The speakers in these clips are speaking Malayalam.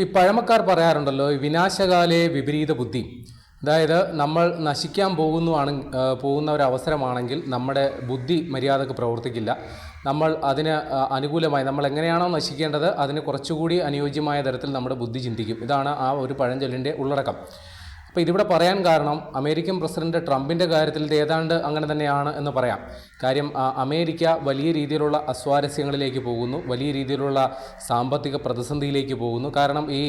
ഈ പഴമക്കാർ പറയാറുണ്ടല്ലോ ഈ വിനാശകാലേ വിപരീത ബുദ്ധി. അതായത് നമ്മൾ നശിക്കാൻ പോകുന്നതാണ് പോകുന്ന ഒരു അവസരമാണെങ്കിൽ നമ്മുടെ ബുദ്ധി മര്യാദയ്ക്ക് പ്രവർത്തിക്കില്ല. നമ്മൾ അതിന് അനുകൂലമായി നമ്മൾ എങ്ങനെയാണോ നശിക്കേണ്ടത് അതിന് കുറച്ചുകൂടി അനുയോജ്യമായ തരത്തിൽ നമ്മുടെ ബുദ്ധി ചിന്തിക്കും. ഇതാണ് ആ ഒരു പഴഞ്ചൊല്ലിന്റെ ഉള്ളടക്കം. അപ്പോൾ ഇതിവിടെ പറയാൻ കാരണം അമേരിക്കൻ പ്രസിഡന്റ് ട്രംപിന്റെ കാര്യത്തിൽ ഏതാണ്ട് അങ്ങനെ തന്നെയാണ് എന്ന് പറയാം. കാര്യം അമേരിക്ക വലിയ രീതിയിലുള്ള അസ്വാരസ്യങ്ങളിലേക്ക് പോകുന്നു വലിയ രീതിയിലുള്ള സാമ്പത്തിക പ്രതിസന്ധിയിലേക്ക് പോകുന്നു. കാരണം ഈ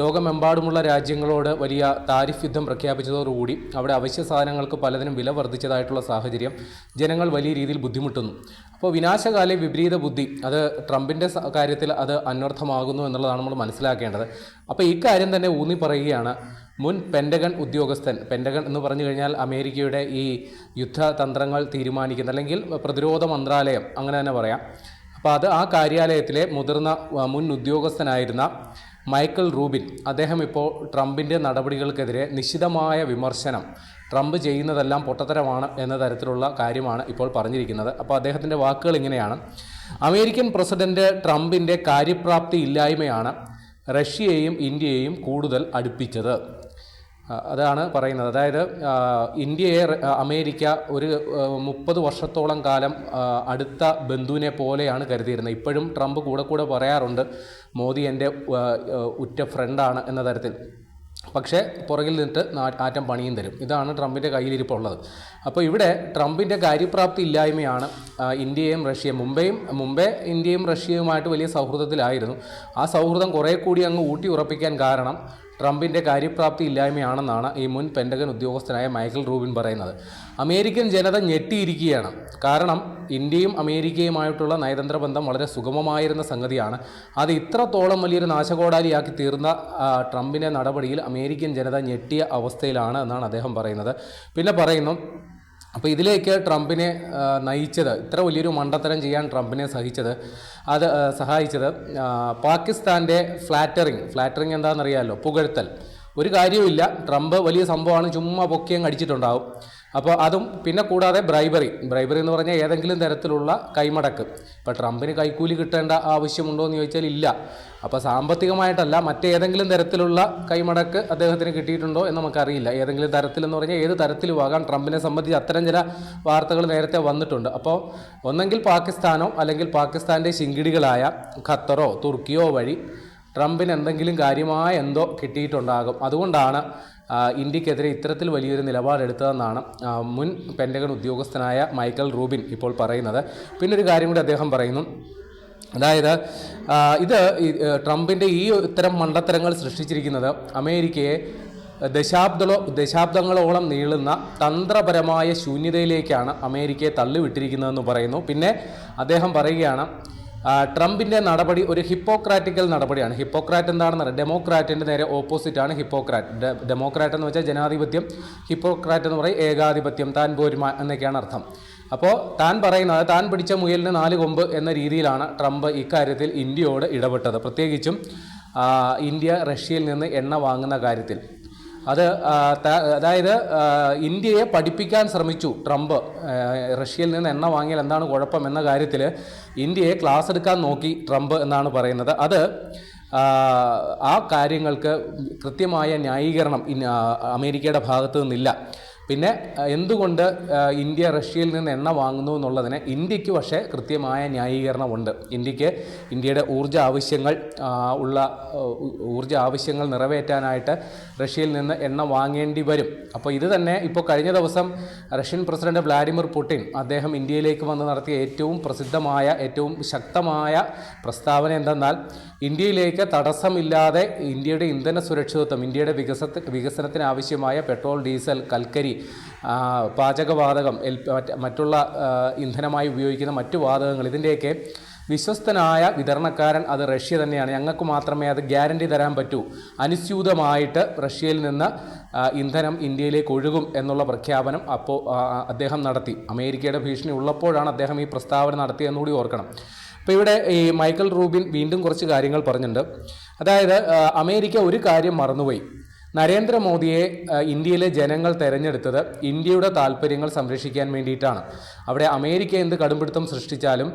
ലോകമെമ്പാടുമുള്ള രാജ്യങ്ങളോട് വലിയ താരിഫ് യുദ്ധം പ്രഖ്യാപിച്ചതോടുകൂടി അവിടെ അവശ്യ സാധനങ്ങൾക്ക് പലതിനും വില വർദ്ധിച്ചതായിട്ടുള്ള സാഹചര്യം ജനങ്ങൾ വലിയ രീതിയിൽ ബുദ്ധിമുട്ടുന്നു. അപ്പോൾ വിനാശകാല വിപരീത ബുദ്ധി അത് ട്രംപിന്റെ കാര്യത്തിൽ അത് അന്വർത്ഥമാകുന്നു എന്നുള്ളതാണ് നമ്മൾ മനസ്സിലാക്കേണ്ടത്. അപ്പോൾ ഇക്കാര്യം തന്നെ ഊന്നി പറയുകയാണ് മുൻ പെൻഡഗൺ ഉദ്യോഗസ്ഥൻ പെൻഡഗൺ എന്ന് പറഞ്ഞു കഴിഞ്ഞാൽ അമേരിക്കയുടെ ഈ യുദ്ധതന്ത്രങ്ങൾ തീരുമാനിക്കുന്ന അല്ലെങ്കിൽ പ്രതിരോധ മന്ത്രാലയം അങ്ങനെ തന്നെ പറയാം. അപ്പോൾ അത് ആ കാര്യാലയത്തിലെ മുതിർന്ന മുൻ ഉദ്യോഗസ്ഥനായിരുന്ന മൈക്കിൾ റൂബിൻ അദ്ദേഹം ഇപ്പോൾ ട്രംപിന്റെ നടപടികൾക്കെതിരെ നിശിതമായ വിമർശനം ട്രംപ് ചെയ്യുന്നതെല്ലാം പൊട്ടത്തരമാണ് എന്ന തരത്തിലുള്ള കാര്യമാണ് ഇപ്പോൾ പറഞ്ഞിരിക്കുന്നത്. അപ്പോൾ അദ്ദേഹത്തിന്റെ വാക്കുകൾ ഇങ്ങനെയാണ്. അമേരിക്കൻ പ്രസിഡന്റ് ട്രംപിന്റെ കാര്യപ്രാപ്തി ഇല്ലായ്മയാണ് റഷ്യയെയും ഇന്ത്യയെയും കൂടുതൽ അടുപ്പിച്ചത്. അതാണ് പറയുന്നത്. അതായത് ഇന്ത്യയെ അമേരിക്ക ഒരു മുപ്പത് വർഷത്തോളം കാലം അടുത്ത ബന്ധുവിനെ പോലെയാണ് കരുതിയിരുന്നത്. ഇപ്പോഴും ട്രംപ് കൂടെ കൂടെ പറയാറുണ്ട് മോദി എന്റെ ഉറ്റ ഫ്രണ്ടാണ് എന്ന തരത്തിൽ. പക്ഷേ പുറകിൽ നിന്നിട്ട് ആറ്റം പണിയും തരും. ഇതാണ് ട്രംപിന്റെ കയ്യിലിരിപ്പുള്ളത്. അപ്പോൾ ഇവിടെ ട്രംപിന്റെ കാര്യപ്രാപ്തി ഇല്ലായ്മയാണ് ഇന്ത്യയും റഷ്യയും. മുംബൈയും മുമ്പേ ഇന്ത്യയും റഷ്യയുമായിട്ട് വലിയ സൗഹൃദത്തിലായിരുന്നു. ആ സൗഹൃദം കുറേ കൂടി അങ്ങ് ഊട്ടി ഉറപ്പിക്കാൻ കാരണം ട്രംപിന്റെ കാര്യപ്രാപ്തി ഇല്ലായ്മയാണെന്നാണ് ഈ മുൻ പെൻഡഗൻ ഉദ്യോഗസ്ഥനായ മൈക്കിൾ റൂബിൻ പറയുന്നത്. അമേരിക്കൻ ജനത ഞെട്ടിയിരിക്കുകയാണ്. കാരണം ഇന്ത്യയും അമേരിക്കയുമായിട്ടുള്ള നയതന്ത്ര ബന്ധം വളരെ സുഗമമായിരുന്ന സംഗതിയാണ്. അത് ഇത്രത്തോളം വലിയൊരു നാശകോടാലിയാക്കി തീർന്ന ട്രംപിന്റെ നടപടിയിൽ അമേരിക്കൻ ജനത ഞെട്ടിയ അവസ്ഥയിലാണ് എന്നാണ് അദ്ദേഹം പറയുന്നത്. പിന്നെ പറയുന്നു അപ്പോൾ ഇതിലേക്ക് ട്രംപിനെ നയിച്ചത് ഇത്ര വലിയൊരു മണ്ടത്തരം ചെയ്യാൻ ട്രംപിനെ സഹിച്ചത് അത് സഹായിച്ചത് പാകിസ്ഥാന്റെ ഫ്ലാറ്ററിങ്. ഫ്ലാറ്ററിങ് എന്താണെന്നറിയാമല്ലോ പുകഴ്ത്തൽ. ഒരു കാര്യവുമില്ല. ട്രംപ് വലിയ സംഭവമാണ് ചുമ്മാ പൊക്കിയും അടിച്ചിട്ടുണ്ടാവും. അപ്പോൾ അതും പിന്നെ കൂടാതെ ബ്രൈബറി. ബ്രൈബറി എന്ന് പറഞ്ഞാൽ ഏതെങ്കിലും തരത്തിലുള്ള കൈമടക്ക്. ഇപ്പോൾ ട്രംപിന് കൈക്കൂലി കിട്ടേണ്ട ആവശ്യമുണ്ടോ എന്ന് ചോദിച്ചാൽ ഇല്ല. അപ്പോൾ സാമ്പത്തികമായിട്ടല്ല മറ്റേതെങ്കിലും തരത്തിലുള്ള കൈമടക്ക് അദ്ദേഹത്തിന് കിട്ടിയിട്ടുണ്ടോ എന്ന് നമുക്കറിയില്ല. ഏതെങ്കിലും തരത്തിലെന്ന് പറഞ്ഞാൽ ഏത് തരത്തിലും ആകാം ട്രംപിനെ സംബന്ധിച്ച് അത്തരം ചില വാർത്തകൾ നേരത്തെ വന്നിട്ടുണ്ട്. അപ്പോൾ ഒന്നെങ്കിൽ പാകിസ്ഥാനോ അല്ലെങ്കിൽ പാകിസ്ഥാന്റെ ശിങ്കിടികളായ ഖത്തറോ തുർക്കിയോ വഴി ട്രംപിന് എന്തെങ്കിലും കാര്യമായ എന്തോ കിട്ടിയിട്ടുണ്ടാകും. അതുകൊണ്ടാണ് ഇന്ത്യക്കെതിരെ ഇത്തരത്തിൽ വലിയൊരു നിലപാടെടുത്തതെന്നാണ് മുൻ പെൻഡഗൺ ഉദ്യോഗസ്ഥനായ മൈക്കൽ റൂബിൻ ഇപ്പോൾ പറയുന്നത്. പിന്നെ ഒരു കാര്യം കൂടി അദ്ദേഹം പറയുന്നു. അതായത് ഇത് ട്രംപിന്റെ ഈ ഇത്തരം മണ്ടത്തരങ്ങൾ സൃഷ്ടിച്ചിരിക്കുന്നത് അമേരിക്കയെ ദശാബ്ദങ്ങളോ ദശാബ്ദങ്ങളോളം നീളുന്ന തന്ത്രപരമായ ശൂന്യതയിലേക്കാണ് അമേരിക്കയെ തള്ളിവിട്ടിരിക്കുന്നതെന്ന് പറയുന്നു. പിന്നെ അദ്ദേഹം പറയുകയാണ് ട്രംപിന്റെ നടപടി ഒരു ഹിപ്പോക്രാറ്റിക്കൽ നടപടിയാണ്. ഹിപ്പോക്രാറ്റ് എന്താണെന്ന് പറയുക ഡെമോക്രാറ്റിന്റെ നേരെ ഓപ്പോസിറ്റാണ് ഹിപ്പോക്രാറ്റ്. ഡെമോക്രാറ്റ് എന്ന് വെച്ചാൽ ജനാധിപത്യം. ഹിപ്പോക്രാറ്റ് എന്ന് പറയും ഏകാധിപത്യം താൻ പോരുമ എന്നൊക്കെയാണ് അർത്ഥം. അപ്പോൾ താൻ പറയുന്നത് താൻ പിടിച്ച മുയലിന് നാല് കൊമ്പ് എന്ന രീതിയിലാണ് ട്രംപ് ഇക്കാര്യത്തിൽ ഇന്ത്യയോട് ഇടപെട്ടത്. പ്രത്യേകിച്ചും ഇന്ത്യ റഷ്യയിൽ നിന്ന് എണ്ണ വാങ്ങുന്ന കാര്യത്തിൽ. അത് അതായത് ഇന്ത്യയെ പഠിപ്പിക്കാൻ ശ്രമിച്ചു ട്രംപ്. റഷ്യയിൽ നിന്ന് എണ്ണ വാങ്ങിയാൽ എന്താണ് കുഴപ്പം എന്ന കാര്യത്തിൽ ഇന്ത്യയെ ക്ലാസ് എടുക്കാൻ നോക്കി ട്രംപ് എന്നാണ് പറയുന്നത്. അത് ആ, കാര്യങ്ങൾക്ക് കൃത്യമായ ന്യായീകരണം അമേരിക്കയുടെ ഭാഗത്തു നിന്നില്ല. പിന്നെ എന്തുകൊണ്ട് ഇന്ത്യ റഷ്യയിൽ നിന്ന് എണ്ണ വാങ്ങുന്നു എന്നുള്ളതിന് ഇന്ത്യയ്ക്ക് പക്ഷേ കൃത്യമായ ന്യായീകരണമുണ്ട്. ഇന്ത്യയ്ക്ക് ഇന്ത്യയുടെ ഊർജ ആവശ്യങ്ങൾ ഉള്ള ഊർജ ആവശ്യങ്ങൾ നിറവേറ്റാനായിട്ട് റഷ്യയിൽ നിന്ന് എണ്ണ വാങ്ങേണ്ടി വരും. അപ്പോൾ ഇത് തന്നെ ഇപ്പോൾ കഴിഞ്ഞ ദിവസം റഷ്യൻ പ്രസിഡന്റ് വ്ലാഡിമിർ പുടിൻ അദ്ദേഹം ഇന്ത്യയിലേക്ക് വന്ന് നടത്തിയ ഏറ്റവും പ്രസിദ്ധമായ ഏറ്റവും ശക്തമായ പ്രസ്താവന എന്തെന്നാൽ ഇന്ത്യയിലേക്ക് തടസ്സമില്ലാതെ ഇന്ത്യയുടെ ഇന്ധന സുരക്ഷിതത്വം ഇന്ത്യയുടെ വികസന വികസനത്തിന് ആവശ്യമായ പെട്രോൾ ഡീസൽ കൽക്കരി പാചകവാതകം എൽ മറ്റുള്ള ഇന്ധനമായി ഉപയോഗിക്കുന്ന മറ്റു വാതകങ്ങൾ ഇതിന്റെയൊക്കെ വിശ്വസ്തനായ വിതരണക്കാരൻ അത് റഷ്യ തന്നെയാണ്. ഞങ്ങൾക്ക് മാത്രമേ അത് ഗ്യാരണ്ടി തരാൻ പറ്റൂ. അനുസ്യൂതമായിട്ട് റഷ്യയിൽ നിന്ന് ഇന്ധനം ഇന്ത്യയിലേക്ക് ഒഴുകും എന്നുള്ള പ്രഖ്യാപനം അപ്പോൾ അദ്ദേഹം നടത്തി. അമേരിക്കയുടെ ഭീഷണി ഉള്ളപ്പോഴാണ് അദ്ദേഹം ഈ പ്രസ്താവന നടത്തിയെന്നുകൂടി ഓർക്കണം. അപ്പോൾ ഇവിടെ ഈ മൈക്കൽ റൂബിൻ വീണ്ടും കുറച്ച് കാര്യങ്ങൾ പറഞ്ഞിട്ടുണ്ട്. അതായത് അമേരിക്ക ഒരു കാര്യം മറന്നുപോയി. നരേന്ദ്രമോദിയെ ഇന്ത്യയിലെ ജനങ്ങൾ തെരഞ്ഞെടുത്തത് ഇന്ത്യയുടെ താല്പര്യങ്ങൾ സംരക്ഷിക്കാൻ വേണ്ടിയിട്ടാണ്. അവിടെ അമേരിക്ക എന്ത് കടുംപിടുത്തം സൃഷ്ടിച്ചാലും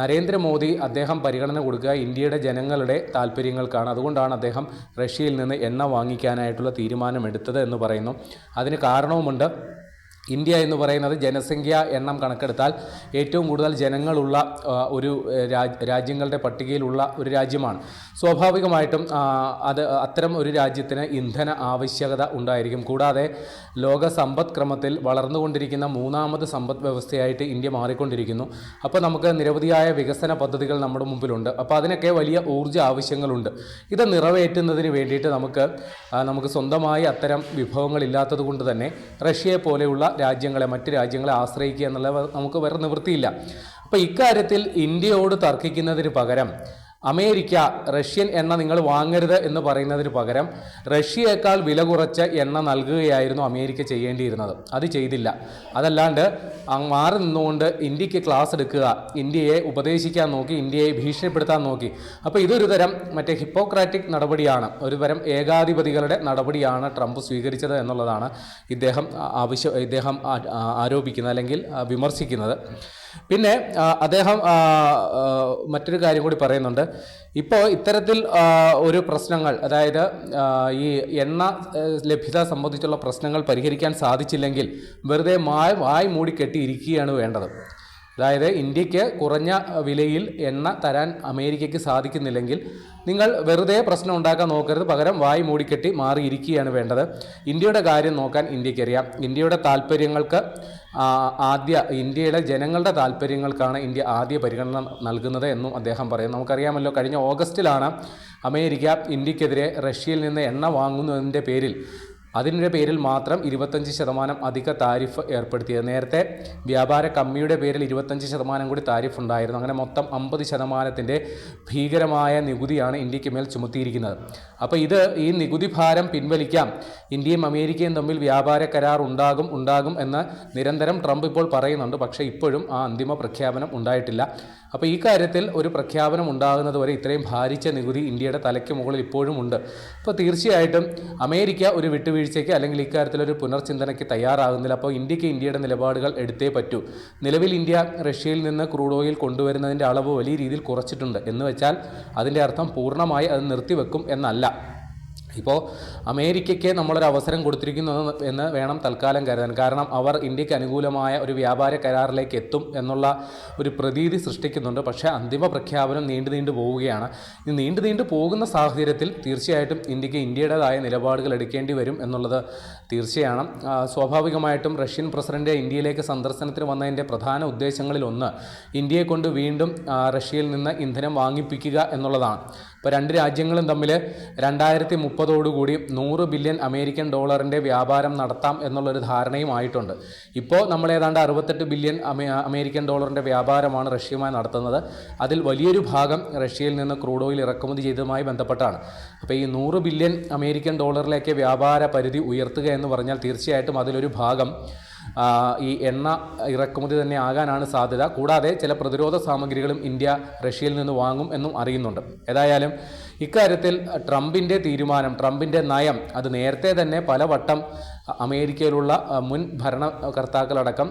നരേന്ദ്രമോദി അദ്ദേഹം പരിഗണന കൊടുക്കുക ഇന്ത്യയുടെ ജനങ്ങളുടെ താല്പര്യങ്ങൾക്കാണ്. അതുകൊണ്ടാണ് അദ്ദേഹം റഷ്യയിൽ നിന്ന് എണ്ണ വാങ്ങിക്കാനായിട്ടുള്ള തീരുമാനമെടുത്തത് എന്ന് പറയുന്നു. അതിന് കാരണവുമുണ്ട് ഇന്ത്യ എന്ന് പറയുന്നത് ജനസംഖ്യ എണ്ണം കണക്കെടുത്താൽ ഏറ്റവും കൂടുതൽ ജനങ്ങളുള്ള ഒരു രാജ്യങ്ങളുടെ പട്ടികയിലുള്ള ഒരു രാജ്യമാണ്. സ്വാഭാവികമായിട്ടും അത് അത്തരം ഒരു രാജ്യത്തിന് ഇന്ധന ആവശ്യകത ഉണ്ടായിരിക്കും. കൂടാതെ ലോക സമ്പദ്ക്രമത്തിൽ വളർന്നുകൊണ്ടിരിക്കുന്ന മൂന്നാമത് സമ്പദ് വ്യവസ്ഥയായിട്ട് ഇന്ത്യ മാറിക്കൊണ്ടിരിക്കുന്നു. അപ്പോൾ നമുക്ക് നിരവധിയായ വികസന പദ്ധതികൾ നമ്മുടെ മുമ്പിലുണ്ട്. അപ്പോൾ അതിനൊക്കെ വലിയ ഊർജ ആവശ്യങ്ങളുണ്ട്. ഇത് നിറവേറ്റുന്നതിന് വേണ്ടിയിട്ട് നമുക്ക് നമുക്ക് സ്വന്തമായി അത്തരം വിഭവങ്ങളില്ലാത്തത് കൊണ്ട് തന്നെ റഷ്യയെ പോലെയുള്ള രാജ്യങ്ങളെ മറ്റ് രാജ്യങ്ങളെ ആശ്രയിക്കുക എന്നുള്ളത് നമുക്ക് വേറെ നിവൃത്തിയില്ല. അപ്പോൾ ഇക്കാര്യത്തിൽ ഇന്ത്യയോട് തർക്കിക്കുന്നതിന് പകരം അമേരിക്ക റഷ്യൻ എണ്ണ നിങ്ങൾ വാങ്ങരുത് എന്ന് പറയുന്നതിന് പകരം റഷ്യയേക്കാൾ വില കുറച്ച എണ്ണ നൽകുകയായിരുന്നു അമേരിക്ക ചെയ്യേണ്ടിയിരുന്നത്. അത് ചെയ്തില്ല. അതല്ലാണ്ട് മാറി നിന്നുകൊണ്ട് ഇന്ത്യയ്ക്ക് ക്ലാസ് എടുക്കുക ഇന്ത്യയെ ഉപദേശിക്കാൻ നോക്കി ഇന്ത്യയെ ഭീഷണിപ്പെടുത്താൻ നോക്കി. അപ്പോൾ ഇതൊരു തരം മറ്റേ ഹിപ്പോക്രാറ്റിക് നടപടിയാണ്. ഒരു തരം ഏകാധിപതികളുടെ നടപടിയാണ് ട്രംപ് സ്വീകരിച്ചത് എന്നുള്ളതാണ് ഇദ്ദേഹം ആവശ്യം ഇദ്ദേഹം ആരോപിക്കുന്നത് അല്ലെങ്കിൽ വിമർശിക്കുന്നത്. പിന്നെ അദ്ദേഹം മറ്റൊരു കാര്യം കൂടി പറയുന്നുണ്ട്. ഇപ്പോൾ ഇത്തരത്തിൽ ഒരു പ്രശ്നങ്ങൾ അതായത് ഈ എണ്ണ ലഭ്യത സംബന്ധിച്ചുള്ള പ്രശ്നങ്ങൾ പരിഹരിക്കാൻ സാധിച്ചില്ലെങ്കിൽ വെറുതെ മായ വായ് മൂടി കെട്ടിയിരിക്കുകയാണ് വേണ്ടത്. അതായത് ഇന്ത്യയ്ക്ക് കുറഞ്ഞ വിലയിൽ എണ്ണ തരാൻ അമേരിക്കയ്ക്ക് സാധിക്കുന്നില്ലെങ്കിൽ നിങ്ങൾ വെറുതെ പ്രശ്നം ഉണ്ടാക്കാൻ നോക്കരുത്. പകരം വായി മൂടിക്കെട്ടി മാറിയിരിക്കുകയാണ് വേണ്ടത്. ഇന്ത്യയുടെ കാര്യം നോക്കാൻ ഇന്ത്യക്കറിയാം ഇന്ത്യയുടെ താല്പര്യങ്ങൾക്ക് ആദ്യ ഇന്ത്യയുടെ ജനങ്ങളുടെ താല്പര്യങ്ങൾക്കാണ് ഇന്ത്യ ആദ്യ പരിഗണന നൽകുന്നത് എന്നും അദ്ദേഹം പറയും നമുക്കറിയാമല്ലോ കഴിഞ്ഞ ഓഗസ്റ്റിലാണ് അമേരിക്ക ഇന്ത്യക്കെതിരെ റഷ്യയിൽ നിന്ന് എണ്ണ വാങ്ങുന്നതിന്റെ പേരിൽ അതിന്റെ പേരിൽ മാത്രം ഇരുപത്തഞ്ച് ശതമാനം അധിക താരിഫ് ഏർപ്പെടുത്തിയത്. നേരത്തെ വ്യാപാര കമ്മിയുടെ പേരിൽ ഇരുപത്തഞ്ച് ശതമാനം കൂടി താരിഫ് ഉണ്ടായിരുന്നു അങ്ങനെ മൊത്തം അമ്പത് ശതമാനത്തിന്റെ ഭീകരമായ നികുതിയാണ് ഇന്ത്യയ്ക്ക് മേൽ ചുമത്തിയിരിക്കുന്നത്. അപ്പോൾ ഇത് ഈ നികുതി ഭാരം പിൻവലിക്കാം. ഇന്ത്യയും അമേരിക്കയും തമ്മിൽ വ്യാപാര കരാർ ഉണ്ടാകും ഉണ്ടാകും എന്ന് നിരന്തരം ട്രംപ് ഇപ്പോൾ പറയുന്നുണ്ട്. പക്ഷേ ഇപ്പോഴും ആ അന്തിമ പ്രഖ്യാപനം ഉണ്ടായിട്ടില്ല. അപ്പോൾ ഈ കാര്യത്തിൽ ഒരു പ്രഖ്യാപനം ഉണ്ടാകുന്നത് വരെ ഇത്രയും ഭാരിച്ച നികുതി ഇന്ത്യയുടെ തലയ്ക്ക് മുകളിൽ ഇപ്പോഴും ഉണ്ട്. അപ്പോൾ തീർച്ചയായിട്ടും അമേരിക്ക ഒരു വിട്ടുവീഴ്ചയ്ക്ക് അല്ലെങ്കിൽ ഇക്കാര്യത്തിൽ ഒരു പുനർചിന്തനയ്ക്ക് തയ്യാറാകുന്നില്ല. അപ്പോൾ ഇന്ത്യയ്ക്ക് ഇന്ത്യയുടെ നിലപാടുകൾ എടുത്തേ പറ്റൂ. നിലവിൽ ഇന്ത്യ റഷ്യയിൽ നിന്ന് ക്രൂഡ് ഓയിൽ കൊണ്ടുവരുന്നതിന്റെ അളവ് വലിയ രീതിയിൽ കുറച്ചിട്ടുണ്ട്. എന്ന് വെച്ചാൽ അതിന്റെ അർത്ഥം പൂർണമായി അത് നിർത്തിവെക്കും എന്നല്ല. ഇപ്പോൾ അമേരിക്കയ്ക്ക് നമ്മളൊരു അവസരം കൊടുത്തിരിക്കുന്നു എന്ന് വേണം തൽക്കാലം കരുതാൻ. കാരണം അവർ ഇന്ത്യയ്ക്ക് അനുകൂലമായ ഒരു വ്യാപാര കരാറിലേക്ക് എത്തും എന്നുള്ള ഒരു പ്രതീതി സൃഷ്ടിക്കുന്നുണ്ട്. പക്ഷേ അന്തിമ പ്രഖ്യാപനം നീണ്ടു നീണ്ടു പോവുകയാണ്. നീണ്ടു നീണ്ടു പോകുന്ന സാഹചര്യത്തിൽ തീർച്ചയായിട്ടും ഇന്ത്യയ്ക്ക് ഇന്ത്യയുടേതായ നിലപാടുകൾ എടുക്കേണ്ടി വരും എന്നുള്ളത് തീർച്ചയാണ്. സ്വാഭാവികമായിട്ടും റഷ്യൻ പ്രസിഡന്റ് ഇന്ത്യയിലേക്ക് സന്ദർശനത്തിന് വന്നതിന്റെ പ്രധാന ഉദ്ദേശങ്ങളിൽ ഒന്ന് ഇന്ത്യയെ കൊണ്ട് വീണ്ടും റഷ്യയിൽ നിന്ന് ഇന്ധനം വാങ്ങിപ്പിക്കുക എന്നുള്ളതാണ്. ഇപ്പോൾ രണ്ട് രാജ്യങ്ങളും തമ്മിൽ രണ്ടായിരത്തി മുപ്പതോടുകൂടി നൂറ് ബില്യൺ അമേരിക്കൻ ഡോളറിന്റെ വ്യാപാരം നടത്താം എന്നുള്ളൊരു ധാരണയും ആയിട്ടുണ്ട്. ഇപ്പോൾ നമ്മൾ ഏതാണ്ട് അറുപത്തെട്ട് ബില്യൺ അമേരിക്കൻ ഡോളറിന്റെ വ്യാപാരമാണ് റഷ്യയുമായി നടത്തുന്നത്. അതിൽ വലിയൊരു ഭാഗം റഷ്യയിൽ നിന്ന് ക്രൂഡ് ഓയിൽ ഇറക്കുമതി ചെയ്തതുമായി ബന്ധപ്പെട്ടാണ്. അപ്പോൾ ഈ നൂറ് ബില്യൺ അമേരിക്കൻ ഡോളറിലേക്ക് വ്യാപാര പരിധി ഉയർത്തുക എന്ന് പറഞ്ഞാൽ തീർച്ചയായിട്ടും അതിലൊരു ഭാഗം ഈ എണ്ണ ഇറക്കുമതി തന്നെ ആകാനാണ് സാധ്യത. കൂടാതെ ചില പ്രതിരോധ സാമഗ്രികളും ഇന്ത്യ റഷ്യയിൽ നിന്ന് വാങ്ങും എന്നും അറിയുന്നുണ്ട്. ഏതായാലും ഇക്കാര്യത്തിൽ ട്രംപിന്റെ തീരുമാനം ട്രംപിന്റെ നയം അത് നേരത്തെ തന്നെ പലവട്ടം അമേരിക്കയിലുള്ള മുൻ ഭരണകർത്താക്കളടക്കം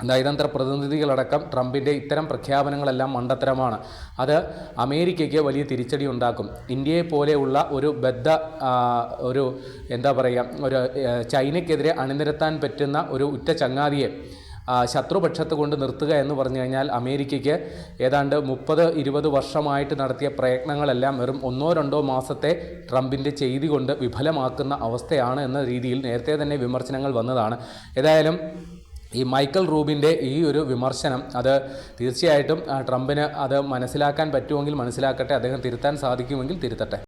നയതന്ത്ര പ്രതിനിധികളടക്കം ട്രംപിന്റെ ഇത്തരം പ്രഖ്യാപനങ്ങളെല്ലാം മണ്ടത്തരമാണ്. അത് അമേരിക്കയ്ക്ക് വലിയ തിരിച്ചടി ഉണ്ടാക്കും. ഇന്ത്യയെ പോലെയുള്ള ഒരു ബദ്ധ ഒരു എന്താ പറയുക ഒരു ചൈനയ്ക്കെതിരെ അണിനിരത്താൻ പറ്റുന്ന ഒരു ഉറ്റ ചങ്ങാതിയെ ശത്രുപക്ഷത്ത് കൊണ്ട് നിർത്തുക എന്ന് പറഞ്ഞു കഴിഞ്ഞാൽ അമേരിക്കയ്ക്ക് ഏതാണ്ട് മുപ്പത് ഇരുപത് വർഷമായിട്ട് നടത്തിയ പ്രയത്നങ്ങളെല്ലാം വെറും ഒന്നോ രണ്ടോ മാസത്തെ ട്രംപിന്റെ ചെയ്തി കൊണ്ട് വിഫലമാക്കുന്ന അവസ്ഥയാണ് എന്ന രീതിയിൽ നേരത്തെ തന്നെ വിമർശനങ്ങൾ വന്നതാണ്. ഏതായാലും ഈ മൈക്കൽ റൂബിന്റെ ഈ ഒരു വിമർശനം അത് തീർച്ചയായിട്ടും ട്രംപിന് അത് മനസ്സിലാക്കാൻ പറ്റുമെങ്കിൽ മനസ്സിലാക്കട്ടെ അദ്ദേഹം തിരുത്താൻ സാധിക്കുമെങ്കിൽ തിരുത്തട്ടെ.